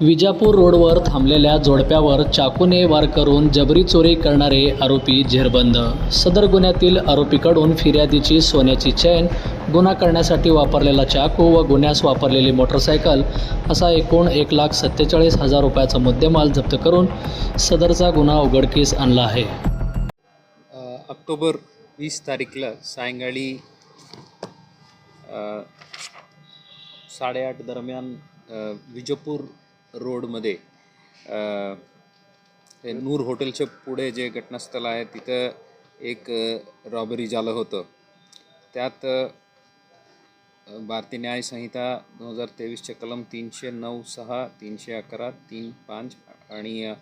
विजापूर रोडवर थांबलेल्या जोडप्यावर चाकूने वार करून जबरी चोरी करणारे आरोपी झेरबंद सदर गुन्ह्यातील आरोपीकडून फिर्यादीची सोन्याची चैन गुन्हा करण्यासाठी वापरलेला चाकू व गुन्ह्यास वापरलेली मोटरसायकल असा एकूण एक लाख सत्तेचाळीस हजार रुपयाचा मुद्देमाल जप्त करून सदरचा गुन्हा उघडकीस आणला आहे. ऑक्टोबर वीस तारीखला सायंकाळी साडेआठ दरम्यान विजापूर रोडमध्ये. हे नूर हॉटेलच्या पुढे जे घटनास्थळ आहे तिथं एक रॉबरी झालं होतं. त्यात भारतीय न्याय संहिता दोन हजार तेवीसचे कलम तीनशे नऊ सहा तीनशे अकरा तीन पाच आणि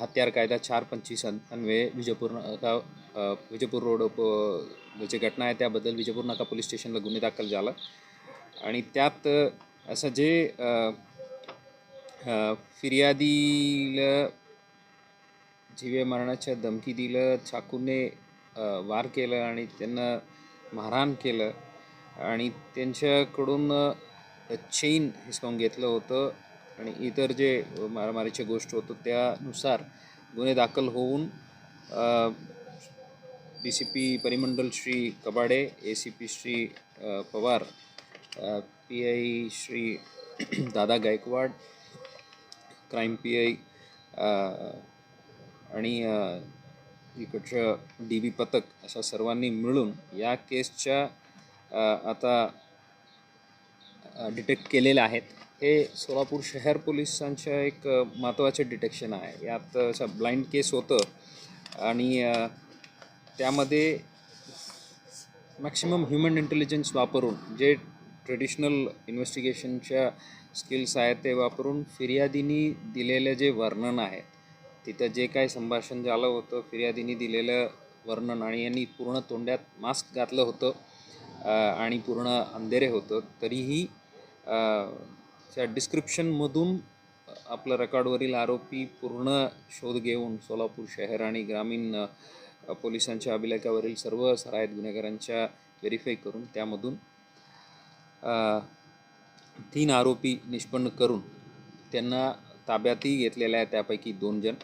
हत्यार कायदा चार पंचवीस अन्वये विजयपूर नाका विजयपूर रोड प- जी घटना आहे त्याबद्दल विजयपूर नाका पोलीस स्टेशनला गुन्हे दाखल झाला. आणि त्यात असं जे फिर्यादीला जीवे मरणाच्या धमकी दिलं चाकूने वार केलं आणि त्यांना मारहाण केलं आणि त्यांच्याकडून चेन हिसकावून घेतलं होतं आणि इतर जे मारामारीचे गोष्ट होतं त्यानुसार गुन्हे दाखल होऊन डी सी पी परिमंडल Shri Kabade A C P Shri Pawar P I Shri Dada Gaikwad crime P I आणि इकडचं डी बी पथक अशा सर्वांनी मिळून या केसच्या आता डिटेक्ट केलेल्या आहेत. हे सोलापूर शहर पोलिसांच्या एक महत्त्वाचे डिटेक्शन आहे. यात असं ब्लाइंड केस होतं आणि त्यामध्ये मॅक्सिमम ह्युमन इंटेलिजन्स वापरून जे ट्रेडिशनल इन्व्हेस्टिगेशनच्या स्किल्स आहेत ते वापरून फिर्यादीनी दिलेलं जे वर्णन आहे तिथं जे काय संभाषण झालं होतं फिर्यादीनी दिलेलं वर्णन आणि यांनी पूर्ण तोंडात मास्क घातलं होतं आणि पूर्ण अंधेरे होतं तरीही त्या डिस्क्रिप्शनमधून आपलं रेकॉर्डवरील आरोपी पूर्ण शोध घेऊन सोलापूर शहर आणि ग्रामीण पोलिसांच्या अभिलेखावरील सर्व सरायत गुन्हेगारांच्या व्हेरीफाय करून त्यामधून तीन आरोपी निष्पन्न करून त्यांना ताब्यातही घेतलेल्या आहे त्यापैकी दोन जण.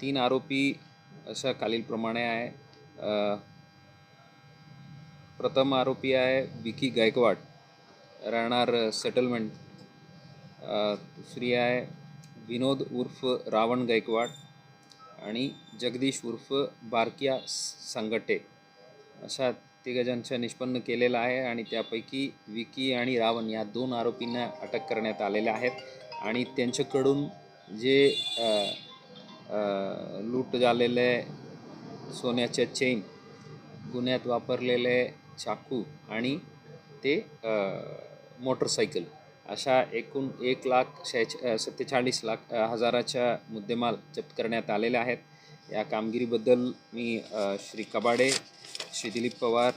तीन आरोपी अशा खालीलप्रमाणे आहे. प्रथम आरोपी आहे विकी गायकवाड. राहणार सेटलमेंट. दुसरी आहे विनोद उर्फ रावण गायकवाड आणि जगदीश उर्फ बारकिया संगटे. अशा तिघजणच्या निष्पन्न केलेलं आहे आणि त्यापैकी विकी आणि रावण या दोन आरोपींना अटक करण्यात आलेल्या आहेत. आणि त्यांच्याकडून जे लूट झालेले सोन्याच्या चेन गुन्ह्यात वापरलेले चाकू आणि ते मोटरसायकल अशा एकूण एक लाख शेहेच सत्तेचाळीस लाख हजाराच्या मुद्देमाल जप्त करण्यात आलेले आहेत. या कामगिरीबद्दल मी श्री कबाडे श्री दिलीप पवार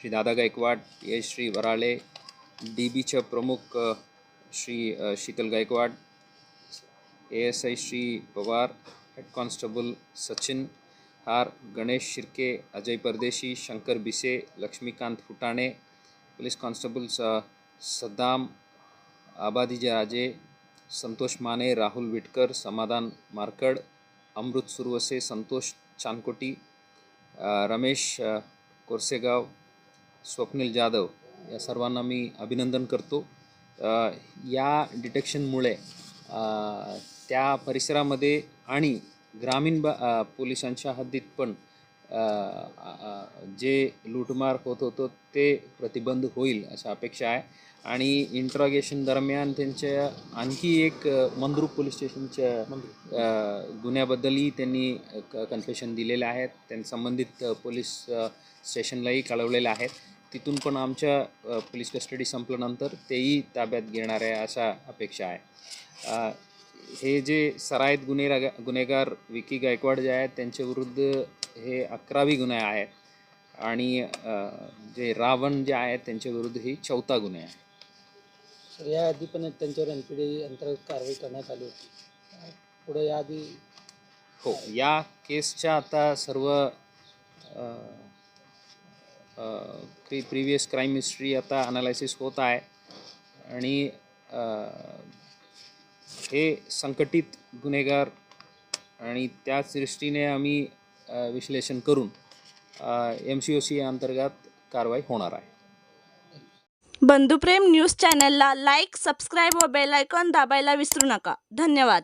श्री दादा गायकवाड यश श्री वराळे डी बीच्या प्रमुख Shri Sheetal Gaikwad A S I Shri Pawar head constable Sachin हार गणेश शिर्के अजय परदेशी शंकर बिसे लक्ष्मीकांत फुटाणे पोलीस कॉन्स्टेबल स सद्दाम आबादीजे राजे संतोष माने राहुल विटकर समाधान मारकड अमृत सुरवसे संतोष चानकोटी रमेश कोरसेगाव स्वप्नील जाधव या सर्वांना मी अभिनंदन करतो. या डिटेक्शनमुळे त्या परिसरामध्ये आणि ग्रामीण बा पोलिसांच्या हद्दीत पण जे लूटमार होत होतं ते प्रतिबंध होईल अशा अपेक्षा आहे. आणि इंट्रॉगेशन दरम्यान त्यांच्या आणखी एक मंद्रुप पोलीस स्टेशनच्या गुन्ह्याबद्दलही त्यांनी कन्फेशन दिलेले आहेत. त्यांनी संबंधित पोलीस स्टेशनलाही कळवलेले आहेत. तिथून पण आमच्या पोलीस कस्टडी संपल्यानंतर तेही ताब्यात घेणार आहे अशा अपेक्षा आहे. हे जे सरायत गुन्हे गुन्हेगार विकी गायकवाड जे आहेत त्यांच्याविरुद्ध हे अकरावी गुन्हे आहेत. आणि जे रावण जे आहेत त्यांच्याविरुद्ध ही चौथा गुन्हे आहे. सर याआधी पण त्यांच्यावर एन पी डी अंतर्गत कारवाई करण्यात आली होती. पुढे याआधी हो या केसच्या आता सर्व प्री प्रिव्हियस क्राईम हिस्ट्री आता अनालायसिस होत आहे. आणि हे संकटित गुन्हेगार आणि त्याच दृष्टीने आम्ही विश्लेषण करून एम सी ओ सी अंतर्गत कारवाई होणार आहे. बंधुप्रेम न्यूज चॅनलला लाईक सबस्क्राईब व बेल आयकॉन दाबायला विसरू नका. धन्यवाद.